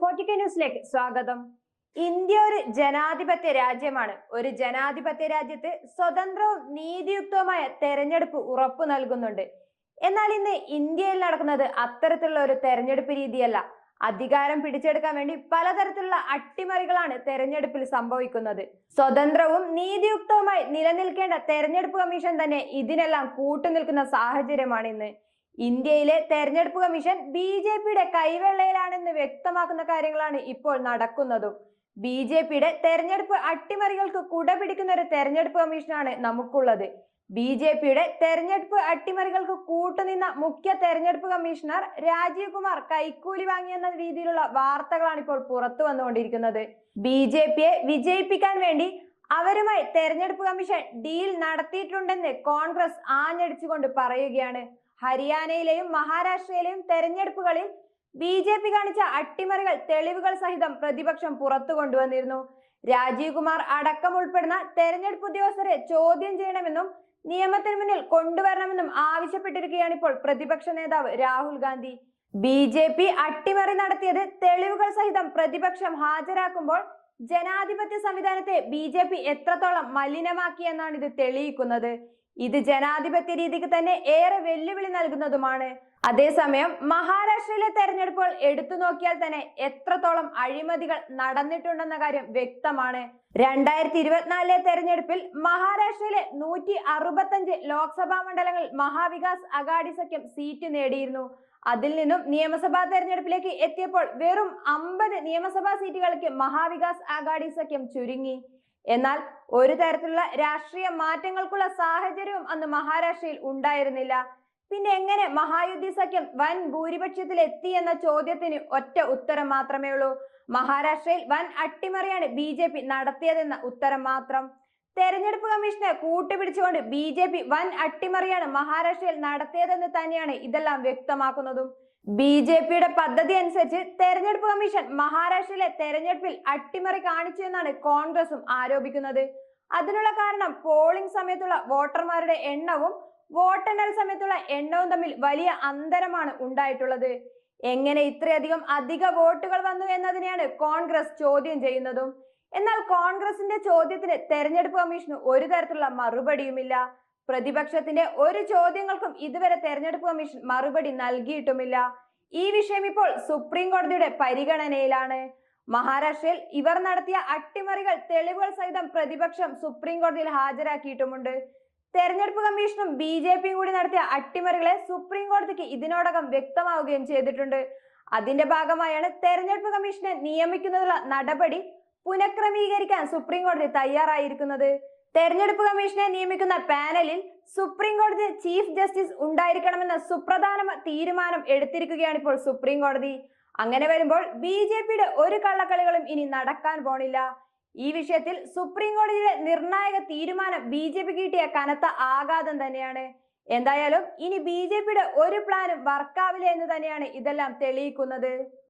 ഫോർട്ടിക്ക ന്യൂസിലേക്ക് സ്വാഗതം. ഇന്ത്യ ഒരു ജനാധിപത്യ രാജ്യമാണ്. ഒരു ജനാധിപത്യ രാജ്യത്ത് സ്വതന്ത്രവും നീതിയുക്തവുമായ തെരഞ്ഞെടുപ്പ് ഉറപ്പു നൽകുന്നുണ്ട്. എന്നാൽ ഇന്ന് ഇന്ത്യയിൽ നടക്കുന്നത് അത്തരത്തിലുള്ള ഒരു തെരഞ്ഞെടുപ്പ് രീതിയല്ല. അധികാരം പിടിച്ചെടുക്കാൻ വേണ്ടി പലതരത്തിലുള്ള അട്ടിമറികളാണ് തെരഞ്ഞെടുപ്പിൽ സംഭവിക്കുന്നത്. സ്വതന്ത്രവും നീതിയുക്തവുമായി നിലനിൽക്കേണ്ട തെരഞ്ഞെടുപ്പ് കമ്മീഷൻ തന്നെ ഇതിനെല്ലാം കൂട്ടുനിൽക്കുന്ന സാഹചര്യമാണ് ഇന്ന് ഇന്ത്യയിലെ തെരഞ്ഞെടുപ്പ് കമ്മീഷൻ ബി ജെ പിയുടെ കൈവെള്ളയിലാണെന്ന് വ്യക്തമാക്കുന്ന കാര്യങ്ങളാണ് ഇപ്പോൾ നടക്കുന്നതും. ബി ജെ പിയുടെ തെരഞ്ഞെടുപ്പ് അട്ടിമറികൾക്ക് കുട പിടിക്കുന്ന ഒരു തെരഞ്ഞെടുപ്പ് കമ്മീഷനാണ് നമുക്കുള്ളത്. ബി ജെ പിയുടെ തെരഞ്ഞെടുപ്പ് അട്ടിമറികൾക്ക് കൂട്ടുനിന്ന മുഖ്യ തെരഞ്ഞെടുപ്പ് കമ്മീഷണർ രാജീവ് കുമാർ കൈക്കൂലി വാങ്ങിയെന്ന രീതിയിലുള്ള വാർത്തകളാണ് ഇപ്പോൾ പുറത്തു വന്നുകൊണ്ടിരിക്കുന്നത്. ബി ജെ പിയെ വിജയിപ്പിക്കാൻ വേണ്ടി അവരുമായി തെരഞ്ഞെടുപ്പ് കമ്മീഷൻ ഡീൽ നടത്തിയിട്ടുണ്ടെന്ന് കോൺഗ്രസ് ആഞ്ഞടിച്ചുകൊണ്ട് പറയുകയാണ്. ഹരിയാനയിലെയും മഹാരാഷ്ട്രയിലെയും തെരഞ്ഞെടുപ്പുകളിൽ ബി ജെ പി കാണിച്ച അട്ടിമറികൾ തെളിവുകൾ സഹിതം പ്രതിപക്ഷം പുറത്തു കൊണ്ടുവന്നിരുന്നു. രാജീവ് കുമാർ അടക്കം ഉൾപ്പെടുന്ന തെരഞ്ഞെടുപ്പ് ഉദ്യോഗസ്ഥരെ ചോദ്യം ചെയ്യണമെന്നും നിയമത്തിന് മുന്നിൽ കൊണ്ടുവരണമെന്നും ആവശ്യപ്പെട്ടിരിക്കുകയാണ് ഇപ്പോൾ പ്രതിപക്ഷ നേതാവ് Rahul Gandhi. B J P അട്ടിമറി നടത്തിയത് തെളിവുകൾ സഹിതം പ്രതിപക്ഷം ഹാജരാക്കുമ്പോൾ ജനാധിപത്യ സംവിധാനത്തെ ബി ജെ പി എത്രത്തോളം മലിനമാക്കിയെന്നാണ് ഇത് തെളിയിക്കുന്നത്. ഇത് ജനാധിപത്യ രീതിക്ക് തന്നെ ഏറെ വെല്ലുവിളി നൽകുന്നതുമാണ്. അതേസമയം മഹാരാഷ്ട്രയിലെ തെരഞ്ഞെടുപ്പുകൾ എടുത്തു നോക്കിയാൽ തന്നെ എത്രത്തോളം അഴിമതികൾ നടന്നിട്ടുണ്ടെന്ന കാര്യം വ്യക്തമാണ്. രണ്ടായിരത്തി ഇരുപത്തിനാലിലെ തെരഞ്ഞെടുപ്പിൽ മഹാരാഷ്ട്രയിലെ നൂറ്റി അറുപത്തഞ്ച് ലോക്സഭാ മണ്ഡലങ്ങളിൽ മഹാവികാസ് അഗാഡി സഖ്യം സീറ്റ് നേടിയിരുന്നു. അതിൽ നിന്നും നിയമസഭാ തെരഞ്ഞെടുപ്പിലേക്ക് എത്തിയപ്പോൾ വെറും അമ്പത് നിയമസഭാ സീറ്റുകൾക്ക് മഹാവികാസ് അഗാഡി സഖ്യം ചുരുങ്ങി. എന്നാൽ ഒരു തരത്തിലുള്ള രാഷ്ട്രീയ മാറ്റങ്ങൾക്കുള്ള സാഹചര്യവും അന്ന് മഹാരാഷ്ട്രയിൽ ഉണ്ടായിരുന്നില്ല. പിന്നെ എങ്ങനെ മഹായുദ്ധി സഖ്യം വൻ ഭൂരിപക്ഷത്തിൽ എത്തി എന്ന ചോദ്യത്തിന് ഒറ്റ ഉത്തരം മാത്രമേ ഉള്ളൂ. മഹാരാഷ്ട്രയിൽ വൻ അട്ടിമറിയാണ് ബി ജെ പി നടത്തിയതെന്ന ഉത്തരം മാത്രം. തെരഞ്ഞെടുപ്പ് കമ്മീഷനെ കൂട്ടുപിടിച്ചുകൊണ്ട് ബി ജെ പി വൻ അട്ടിമറിയാണ് മഹാരാഷ്ട്രയിൽ നടത്തിയതെന്ന് തന്നെയാണ് ഇതെല്ലാം വ്യക്തമാക്കുന്നതും. ബി ജെ പിയുടെ പദ്ധതി അനുസരിച്ച് തെരഞ്ഞെടുപ്പ് കമ്മീഷൻ മഹാരാഷ്ട്രയിലെ തെരഞ്ഞെടുപ്പിൽ അട്ടിമറി കാണിച്ചു എന്നാണ് കോൺഗ്രസും ആരോപിക്കുന്നത്. അതിനുള്ള കാരണം പോളിംഗ് സമയത്തുള്ള വോട്ടർമാരുടെ എണ്ണവും വോട്ടെണ്ണൽ സമയത്തുള്ള എണ്ണവും തമ്മിൽ വലിയ അന്തരമാണ് ഉണ്ടായിട്ടുള്ളത്. എങ്ങനെ ഇത്രയധികം അധിക വോട്ടുകൾ വന്നു എന്നതിനെയാണ് കോൺഗ്രസ് ചോദ്യം ചെയ്യുന്നതും. എന്നാൽ കോൺഗ്രസിന്റെ ചോദ്യത്തിന് തെരഞ്ഞെടുപ്പ് കമ്മീഷന് ഒരു തരത്തിലുള്ള മറുപടിയുമില്ല. പ്രതിപക്ഷത്തിന്റെ ഒരു ചോദ്യങ്ങൾക്കും ഇതുവരെ തെരഞ്ഞെടുപ്പ് കമ്മീഷൻ മറുപടി നൽകിയിട്ടുമില്ല. ഈ വിഷയം ഇപ്പോൾ സുപ്രീം കോടതിയുടെ പരിഗണനയിലാണ്. മഹാരാഷ്ട്രയിൽ ഇവർ നടത്തിയ അട്ടിമറികൾ തെളിവുകൾ സഹിതം പ്രതിപക്ഷം സുപ്രീം കോടതിയിൽ ഹാജരാക്കിയിട്ടുമുണ്ട്. തെരഞ്ഞെടുപ്പ് കമ്മീഷനും ബി ജെ പിയും കൂടി നടത്തിയ അട്ടിമറികളെ സുപ്രീം കോടതിക്ക് ഇതിനോടകം വ്യക്തമാവുകയും ചെയ്തിട്ടുണ്ട്. അതിന്റെ ഭാഗമായാണ് തെരഞ്ഞെടുപ്പ് കമ്മീഷനെ നിയമിക്കുന്നതിനുള്ള നടപടി പുനഃക്രമീകരിക്കാൻ സുപ്രീം കോടതി തയ്യാറായിരിക്കുന്നത്. തെരഞ്ഞെടുപ്പ് കമ്മീഷനെ നിയമിക്കുന്ന പാനലിൽ സുപ്രീം കോടതി ചീഫ് ജസ്റ്റിസ് ഉണ്ടായിരിക്കണമെന്ന സുപ്രധാന തീരുമാനം എടുത്തിരിക്കുകയാണ് ഇപ്പോൾ സുപ്രീം കോടതി അങ്ങനെ വരുമ്പോൾ ബി ജെ പിയുടെ ഒരു കള്ളക്കളികളും ഇനി നടക്കാൻ പോണില്ല. ഈ വിഷയത്തിൽ സുപ്രീം കോടതിയുടെ നിർണായക തീരുമാനം ബി ജെ പി കിട്ടിയ കനത്ത ആഘാതം തന്നെയാണ്. എന്തായാലും ഇനി ബി ജെ പിയുടെ ഒരു പ്ലാനും വർക്കാവില്ല എന്ന് തന്നെയാണ് ഇതെല്ലാം തെളിയിക്കുന്നത്.